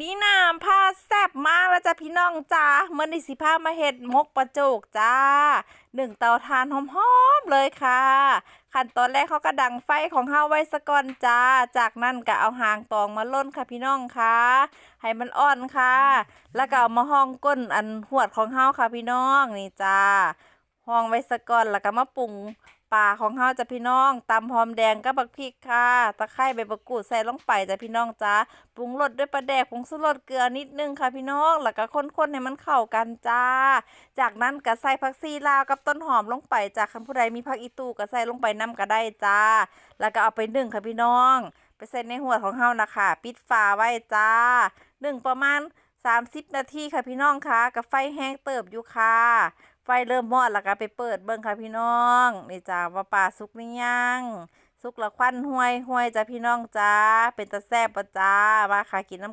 นี่น้ำผ้าแซบมากแล้วจ้ะพี่น้องจ้าเมื่อนี้สิพามาเฮ็ดมกปลาโจกจ้าหนึ่งเตาถ่านหอมๆเลยค่ะ ขั้นตอนแรกเขาก็ดังไฟของเฮาไว้สะก่อนจ้า จากนั้นก็เอาหางตองมาล่นค่ะพี่น้องค่ะให้มันอ่อนค่ะ แล้วก็เอามาห้องก้นอันหวดของเฮาค่ะพี่น้องนี่จ้าห้องไว้สะก่อนแล้วก็มาปรุง ปลาของเฮาจ้ะพี่น้องตำหอมแดงกับบักพริกค่ะตะไคร้ใบมะกรูดใส่ลงไปจ้ะพี่น้องจ้าปรุงรสด้วยปลาแดกผงชูรสเกลือนิดนึงค่ะพี่น้องแล้วก็คนๆให้มันเข้ากันจ้า จากนั้นก็ใส่ผักชีลาวกับต้นหอมลงไปจากคันผู้ใดมีผักอีตูก็ใส่ลงไปนํก็ได้จ้า แล้วก็เอาไปนึ่งค่ะพี่น้อง ไปใส่ในหัวของเฮานะคะปิดฝาไว้จ้านึ่งประมาณ 30 นาทีค่ะพี่น้องค่ะกับไฟแห้งเติบอยู่ค่ะ ไฟเริ่มมอดแล้วก็ไปเปิดเบิ้งค่ะพี่น้องนี่จ้าว่าป่าสุกนี่ยังสุกและควันห้วยห้วยจ้าพี่น้องจ้าเป็นตะแซบปะจ้ามาค่ะกินน้ำ